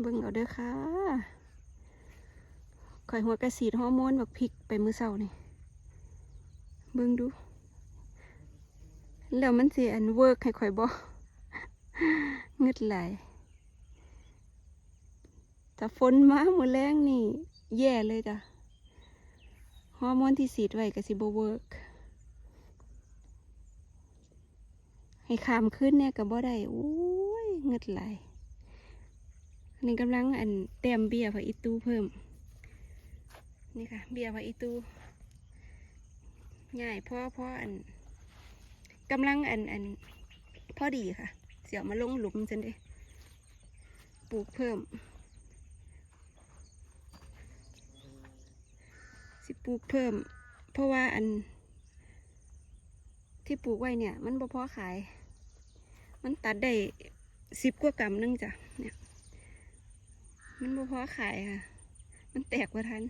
เบิ่งเอาเด้อค่ะข่อยหัวกระสีฮอร์โมนบักพริกไปมือเศร้านี่ เบิ่งดู แล้วมันสิอันเวิร์กให้ข่อยบ่เงึดไหลยแต่ฝนมาหมดแรงนี่ แย่เลยจ้ะฮอร์โมนที่สีดไว้ก็สิบ่เวิร์กให้ขามขึ้นเนี่ยก็บ่ได้โอ้ยเงึดไหลย นนี้กำลังอันเต็มเบียร์ผักอีตูเพิ่ม นี่ค่ะ เบียร์ผักอีตูง่ายพราะเพราะอันกำลังอันอันพ่อดีค่ะ เสียวมาลงหลุมจันเด้ปลูกเพิ่ม สิปลูกเพิ่ม เพราะว่าอัน ที่ปลูกไว้เนี่ย มันบ่พอขาย มันตัดได้สิบกว่ากรัมนึงจ้ะเนี่ย มันบ่พอขายค่ะ มันแตกว่าทัน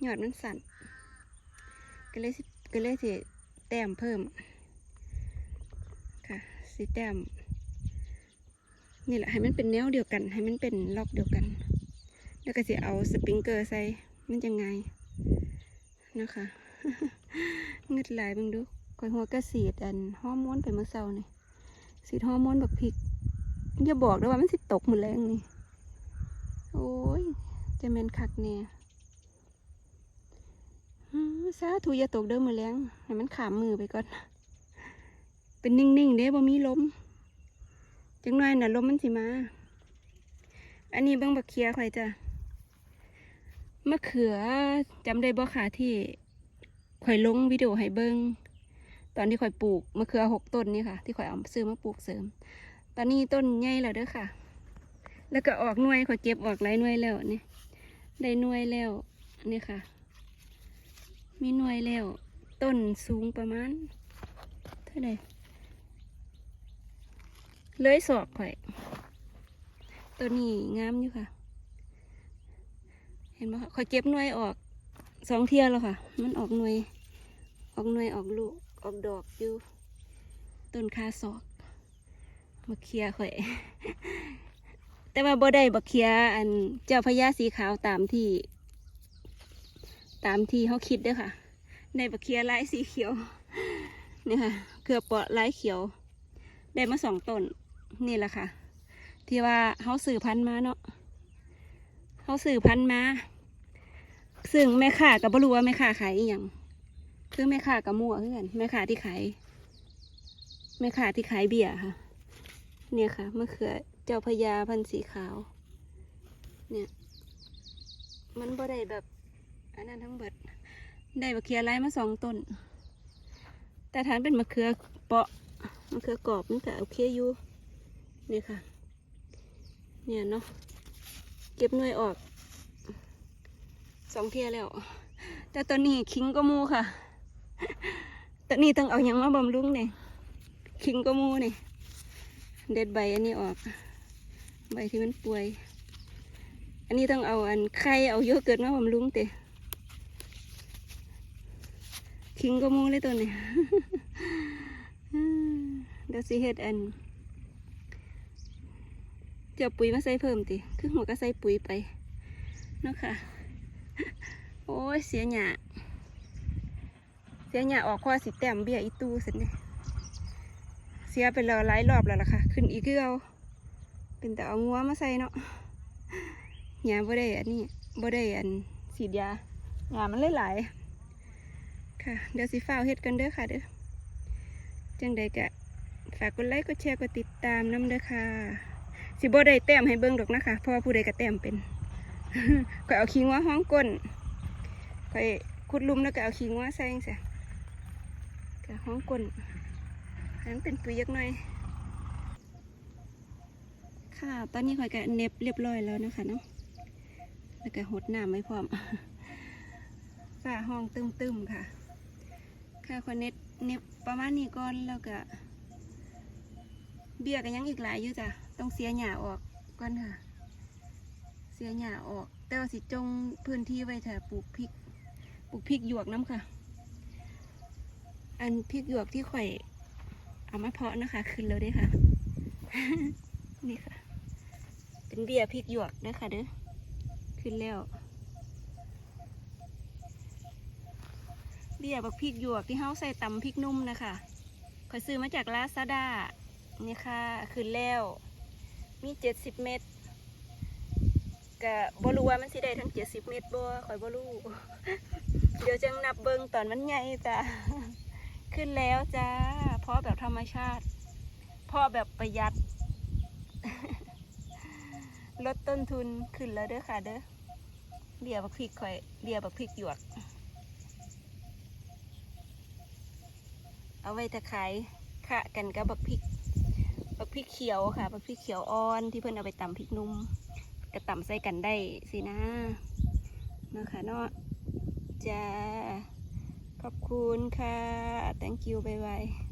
หยอดมันสั่นก็เลยสิก็เลยสิแต้มเพิ่ม ค่ะสิแต้มนี่แหละให้มันเป็นแนวเดียวกัน ให้มันเป็นล็อกเดียวกัน แล้วก็สิเอาสปริงเกอร์ใส่มันจะไงนะคะเงึดหลายบึงดูคอยหัวกระสีดอันฮอร์โมนไปเมื่อเช้านี่สีดฮอร์โมนบักพริกอย่าบอกด้วยว่ามันสิตกหมดแรงนี่ โอ้ยจะแมนคักเนี่ยสาธุอย่าตกเด้อมือแรงให้มันขามมือไปก่อน เป็นนิ่งๆเด้บ่มีลมจังหน่อยน่ะลมมันสิมา อันนี้เบิ่งบักเคียข่อยจ้ะมะเขือจำได้บ่ค่ะที่ข่อยลงวิดีโอให้เบิ้งตอนที่ข่อยปลูกมะเขือหกต้นนี่ค่ะ ที่ข่อยเอาซื้อมาปลูกเสริม ตอนนี้ต้นใหญ่แล้วเด้อค่ะ แล้วก็ออกหน่วยข่อเก็บออกหลายหน่วยแล้วนี่ได้หน่วยแล้วนี่ค่ะ มีหน่วยแล้ว ต้นสูงประมาณเท่าไหร่เลยศอกข่อย ตัวนี้งามอยู่ค่ะ เห็นไหมคะคอยเก็บหน่วยออกสองเที่ยแล้วค่ะ มันออกหน่วย ออกหน่วยออกลูกออกดอกอยู่ ต้นคาศอก มาเคลียร์ข่อย แต่ว่าบ่ได้บักเคียอันเจ้าพญาสีขาวตามที่ ตามที่เขาคิดเด้อค่ะ ในบักเคียลายสีเขียวนี่ค่ะเกือบเปาะลายเขียว ได้มาสองต้นนี่แหละค่ะ ที่ว่าเขาสื่อพันธุ์มาเนาะเขาสื่อพันธุ์มาซึ่งแม่ค้าก็บ่รู้ว่าแม่ค้าขายอีหยังคือแม่ค้ากับมั่วเพื่อนแม่ค้าที่ขายแม่ค้าที่ขายเบียร์ค่ะ เนี่ยค่ะมะเขือ เจ้าพญาพันธุ์สีขาว เนี่ย มันบ่ได้แบบ อันนั้นทั้งเบิด ได้มะเขือไร้มาสองต้น แต่ฐานเป็นมะเขือเปาะมะเขือกรอบมันก็โอเคอยู่นี่ค่ะ เนี่ยเนาะ เก็บหน่วยออกสองเทียแล้ว แต่ตอนนี้คิงก็มูค่ะ ตอนนี้ต้องเอาหยังมาบำรุงเนี่ยคิงก็มูเนี่ยเด็ดใบอันนี้ออก ใบที่มันป่วย อันนี้ต้องเอาอันไข่เอาโยเกิร์ตมาบำรุงเตะคิงก็มูเลยตัวนี้เดี๋ยวสิเฮ็ดอันเดี๋ยวปุ๋ยมาใส่เพิ่มติคือหัวก็ใส่ปุ๋ยไปเนาะค่ะ โอ้ยเสียหยาเสียหยาออกข้อสิแต้มเบี้ยอีตู้สิเนี่ยเสียไปแล้วหลายรอบแล้วล่ะค่ะ ขึ้นอีกคือเอา เป็นแต่เอางัวมาใส่เนาะหยาบ่ได้อันนี้บ่ได้อันฉีดยาหยามันเลยหลายค่ะ เดี๋ยวสิฟ้าเฮ็ดกันเด้อค่ะเด้อจังใดกะฝากกดไลค์กดแชร์กดติดตามน้ำเด้อค่ะสิบ่ได้แต้มให้เบิ่งดอกนะคะเพราะว่าผู้ใดก็แต้มเป็นก็เอาขี้งัวห้องก้นก็ขุดลุมแล้วก็เอาขี้งัวใส่จังซี่ก็ห้องก้นนั้นเป็นปุยยักหน่อย ค่ะ ตอนนี้ข่อยก็เน็บเรียบร้อยแล้วนะคะเนาะ แล้วก็หดน้ำไว้พร้อมฝาห้องตึมๆค่ะ ค่ะขอยเน็ตเน็บประมาณนี้ก่อนแล้วก็ เบี้ยกันยังอีกหลายอยู่จ้ะ ต้องเสียหญ้าออกก่อนค่ะ เสียหญ้าออก แต่ว่าสิจงพื้นที่ไว้ถ้าปลูกพริก ปลูกพริกหยวกน้ำค่ะ อันพริกหยวกที่ข่อยเอามาเพาะนะคะ ขึ้นแล้วด้วยค่ะ นี่ค่ะ เป็นเบียร์พริกหยวกเด้อค่ะเด้อขึ้นแล้ว เบียร์บักพริกหยวกที่เฮาใส่ตำพริกนุ่มนะคะขอยซื้อมาจากลาซาด้านี่ค่ะขึ้นแล้ว มีเจ็ดสิบเม็ดก็บ่รู้ว่ามันสิได้ทั้งเจ็ดสิบเม็ดบ่ข่อยบรูเดี๋ยวจังนับเบิงตอนมันใหญ่จ้ะขึ้นแล้วจ้าเพราะแบบธรรมชาติพราะแบบประหยัด ลดต้นทุนขึ้นแล้วเด้อค่ะเด้อเบียร์บักพริกข่อยเบียร์บักพริกหยวก เอาไว้ตะไคร้ค่ะกันกับบักพริกบักพริกเขียวค่ะบักพริกเขียวอ่อนที่เพื่อนเอาไปตำพริกนุ่มก็ตำใส่กันได้สินะนะคะเนาะจ้าขอบคุณค่ะ thank you บ๊ายบาย